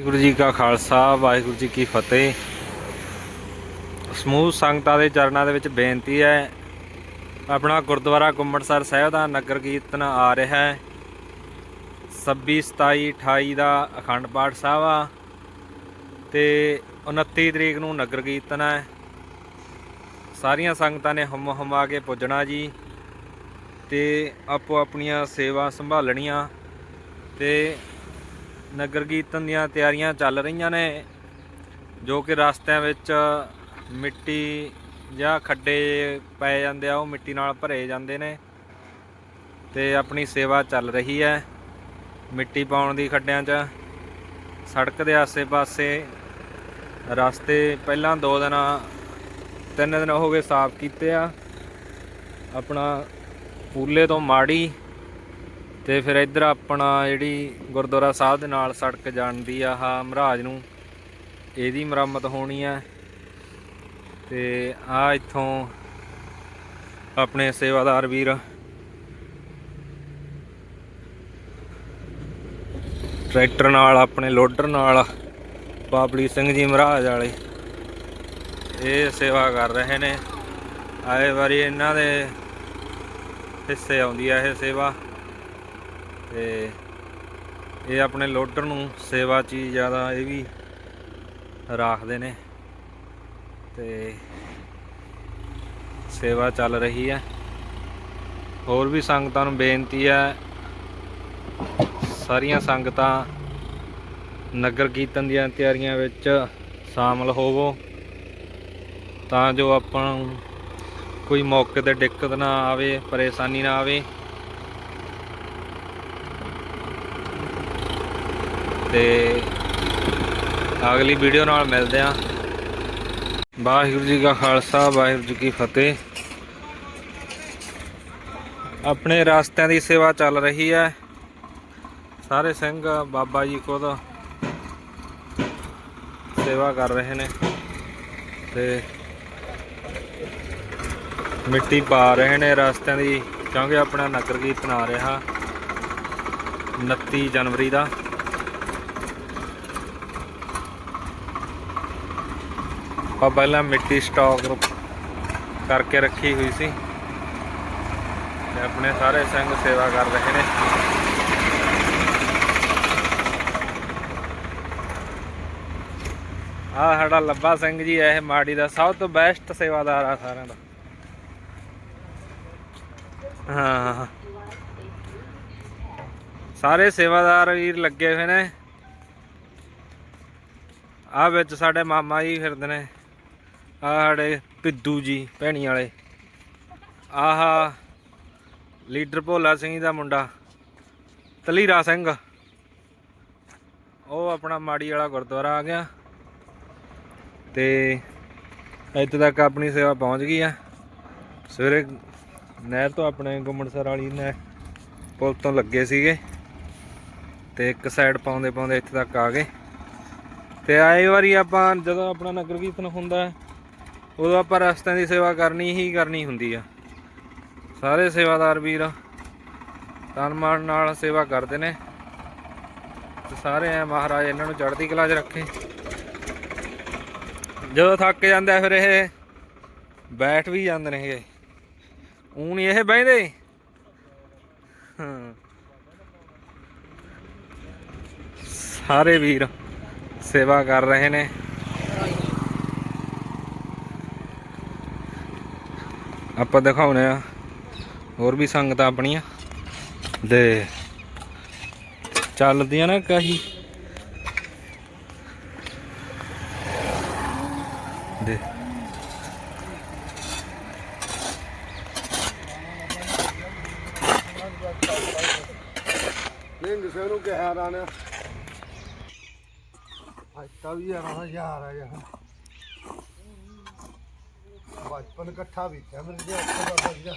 ਵਾਹਿਗੁਰੂ ਜੀ ਕਾ ਖਾਲਸਾ, ਵਾਹਿਗੁਰੂ ਜੀ ਕੀ ਫਤਿਹ। ਸਮੂਹ ਸੰਗਤਾਂ ਦੇ ਚਰਨਾਂ ਦੇ ਵਿੱਚ ਬੇਨਤੀ ਹੈ, ਆਪਣਾ ਗੁਰਦੁਆਰਾ ਗੁੰਮੜਸਰ ਸਾਹਿਬ ਦਾ ਨਗਰ ਕੀਰਤਨ ਆ ਰਿਹਾ ਹੈ। 26 27 28 ਦਾ ਅਖੰਡ ਪਾਠ ਸਾਹਿਬ ਆ ਤੇ 29 ਤਰੀਕ ਨੂੰ ਨਗਰ ਕੀਰਤਨ ਹੈ। ਸਾਰੀਆਂ ਸੰਗਤਾਂ ਨੇ ਹਮ ਆ ਕੇ ਪੁੱਜਣਾ ਜੀ ਤੇ ਆਪੋ ਆਪਣੀਆਂ ਸੇਵਾ ਸੰਭਾਲਣੀਆਂ ਤੇ ਨਗਰ ਕੀਰਤਨ ਦੀਆਂ ਤਿਆਰੀਆਂ ਚੱਲ ਰਹੀਆਂ ਨੇ, ਜੋ ਕਿ ਰਸਤਿਆਂ ਵਿੱਚ ਮਿੱਟੀ ਜਾਂ ਖੱਡੇ ਪੈ ਜਾਂਦੇ ਆ, ਉਹ ਮਿੱਟੀ ਨਾਲ ਭਰੇ ਜਾਂਦੇ ਨੇ ਤੇ ਆਪਣੀ ਸੇਵਾ ਚੱਲ ਰਹੀ ਹੈ ਮਿੱਟੀ ਪਾਉਣ ਦੀ ਖੱਡਿਆਂ 'ਚ। ਸੜਕ ਦੇ ਆਸੇ-ਪਾਸੇ ਰਸਤੇ ਪਹਿਲਾਂ ਦੋ ਦਿਨ, ਤਿੰਨ ਦਿਨ ਹੋ ਗਏ ਸਾਫ਼ ਕੀਤੇ ਆ। ਆਪਣਾ ਪੂਲੇ ਤੋਂ ਮਾੜੀ ਤੇ ਫਿਰ ਇੱਧਰ ਆਪਣਾ ਜਿਹੜੀ ਗੁਰਦੁਆਰਾ ਸਾਹਿਬ ਦੇ ਨਾਲ ਸੜਕ ਜਾਣਦੀ ਆ ਆਹ ਮਹਾਰਾਜ ਨੂੰ, ਇਹਦੀ ਮੁਰੰਮਤ ਹੋਣੀ ਆ। ਤੇ ਆ ਇੱਥੋਂ ਆਪਣੇ ਸੇਵਾਦਾਰ ਵੀਰ। ਟਰੈਕਟਰ ਨਾਲ, ਆਪਣੇ ਲੋਡਰ ਨਾਲ, ਬਾਬਲੀ ਸਿੰਘ ਜੀ ਮਹਾਰਾਜ ਵਾਲੇ, ਇਹ ਸੇਵਾ ਕਰ ਰਹੇ ਨੇ। ਆਏ ਵਾਰੀ ਇਹਨਾਂ ਦੇ ਹਿੱਸੇ ਆਉਂਦੀ ਆ ਇਹ ਸੇਵਾ। ਤੇ ਇਹ ਆਪਣੇ ਲੋਡਰ ਨੂੰ ਸੇਵਾ ਚ ਹੀ ਜ਼ਿਆਦਾ ਇਹ ਵੀ ਰੱਖਦੇ ਨੇ ਤੇ ਸੇਵਾ ਚੱਲ ਰਹੀ ਹੈ। ਹੋਰ ਵੀ ਸੰਗਤਾਂ ਨੂੰ ਬੇਨਤੀ ਹੈ, ਸਾਰੀਆਂ ਸੰਗਤਾਂ ਨਗਰ ਕੀਰਤਨ ਦੀਆਂ ਤਿਆਰੀਆਂ ਵਿੱਚ ਸ਼ਾਮਲ ਹੋਵੋ ਤਾਂ ਜੋ ਆਪਾਂ ਨੂੰ ਕੋਈ ਮੌਕੇ ਤੇ ਦਿੱਕਤ ਨਾ ਆਵੇ, ਪਰੇਸ਼ਾਨੀ ਨਾ ਆਵੇ। ਤੇ ਅਗਲੀ ਵੀਡੀਓ ਨਾਲ ਮਿਲਦੇ ਆਂ ਵਾਹਿਗੁਰੂ ਜੀ ਕਾ ਖਾਲਸਾ, ਵਾਹਿਗੁਰੂ ਜੀ ਕੀ ਫਤਿਹ। ਆਪਣੇ ਰਸਤਿਆਂ ਦੀ ਸੇਵਾ ਚੱਲ ਰਹੀ ਹੈ। ਸਾਰੇ ਸਿੰਘ ਬਾਬਾ ਜੀ ਖੁਦ ਸੇਵਾ ਕਰ ਰਹੇ ਨੇ ਤੇ ਮਿੱਟੀ ਪਾ ਰਹੇ ਨੇ। ਰਸਤਿਆਂ ਦੀ ਕਿਉਂਕਿ ਆਪਣਾ ਨਗਰ ਕੀਰਤਨ ਆ ਰਿਹਾ। 29 ਜਨਵਰੀ ਦਾ ਆਪਾਂ ਪਹਿਲਾਂ ਮਿੱਟੀ ਸਟਾਕ ਕਰਕੇ ਰੱਖੀ ਹੋਈ ਸੀ ਤੇ ਆਪਣੇ ਸਾਰੇ ਸਿੰਘ ਸੇਵਾ ਕਰ ਰਹੇ ਨੇ। ਆਹ ਸਾਡਾ ਲੱਭਾ ਸਿੰਘ ਜੀ, ਇਹ ਮਾੜੀ ਦਾ ਸਭ ਤੋਂ ਬੈਸਟ ਸੇਵਾਦਾਰ ਆ ਸਾਰਿਆਂ ਦਾ। ਹਾਂ। ਸਾਰੇ ਸੇਵਾਦਾਰ ਵੀਰ ਲੱਗੇ ਹੋਏ ਨੇ। ਆ ਵਿੱਚ ਸਾਡੇ ਮਾਮਾ ਜੀ ਫਿਰਦੇ ਨੇ। ਆਹ ਸਾਡੇ ਪਿੱਦੂ ਜੀ, ਭੈਣੀ ਵਾਲੇ। ਆਹ, ਲੀਡਰ ਭੋਲਾ ਸਿੰਘ ਦਾ ਮੁੰਡਾ, ਤਲੀਰਾ ਸਿੰਘ। ਉਹ ਆਪਣਾ ਮਾੜੀ ਵਾਲਾ ਗੁਰਦੁਆਰਾ ਆ ਗਿਆ। ਤੇ ਇੱਥੇ ਤੱਕ ਆਪਣੀ ਸੇਵਾ ਪਹੁੰਚ ਗਈ ਆ। ਸਵੇਰੇ ਨਹਿਰ ਤੋਂ ਆਪਣੇ ਗੁੰਮਣਸਰ ਵਾਲੀ ਨੇ ਪੁਲ ਤੋਂ ਲੱਗੇ ਸੀਗੇ। ਤੇ ਇੱਕ ਸਾਈਡ ਪਾਉਂਦੇ ਪਾਉਂਦੇ ਇੱਥੇ ਤੱਕ ਆ ਗਏ। ਤੇ ਆਏ ਵਾਰੀ ਆਪਾਂ ਜਦੋਂ ਆਪਣਾ ਨਗਰ ਕੀਰਤਨ ਹੁੰਦਾ ਉਦੋਂ ਆਪਾਂ ਰਸਤਿਆਂ ਦੀ ਸੇਵਾ ਕਰਨੀ ਹੀ ਕਰਨੀ ਹੁੰਦੀ ਆ। ਸਾਰੇ ਸੇਵਾਦਾਰ ਵੀਰ ਤਨ ਮਨ ਨਾਲ ਸੇਵਾ ਕਰਦੇ ਨੇ। ਤੇ ਸਾਰੇ ਐ ਮਹਾਰਾਜ ਇਹਨਾਂ ਨੂੰ ਚੜ੍ਹਦੀ ਕਲਾ 'ਚ ਰੱਖੇ। ਜਦੋਂ ਥੱਕ ਜਾਂਦਾ ਫਿਰ ਇਹ ਬੈਠ ਵੀ ਜਾਂਦੇ ਨੇਗੇ। ਇਹ ਨਹੀਂ ਇਹ ਬਹਿੰਦੇ। ਸਾਰੇ ਵੀਰ ਸੇਵਾ ਕਰ ਰਹੇ ਨੇ। ਆਪਾਂ ਦਿਖਾਉਣੇ ਆ। ਹੋਰ ਵੀ ਸੰਗਤਾਂ ਆਪਣੀਆਂ। ਦੇ ਚੱਲਦੀਆਂ ਨਾ ਕਹੀ। ਦੇ। ਨਹੀਂ ਕਿਸੇ ਨੂੰ ਕਿਹਾ ਨਾ ਨੇ। ਅੱਜ ਤਾਂ ਵੀ ਯਾਰ ਯਾਰ ਆ ਯਾਰ। ਬਚਪਨ ਇਕੱਠਾ ਬੀਤਿਆ ਮੇਰੇ ਜੇ ਅੱਖਾਂ ਦਾ।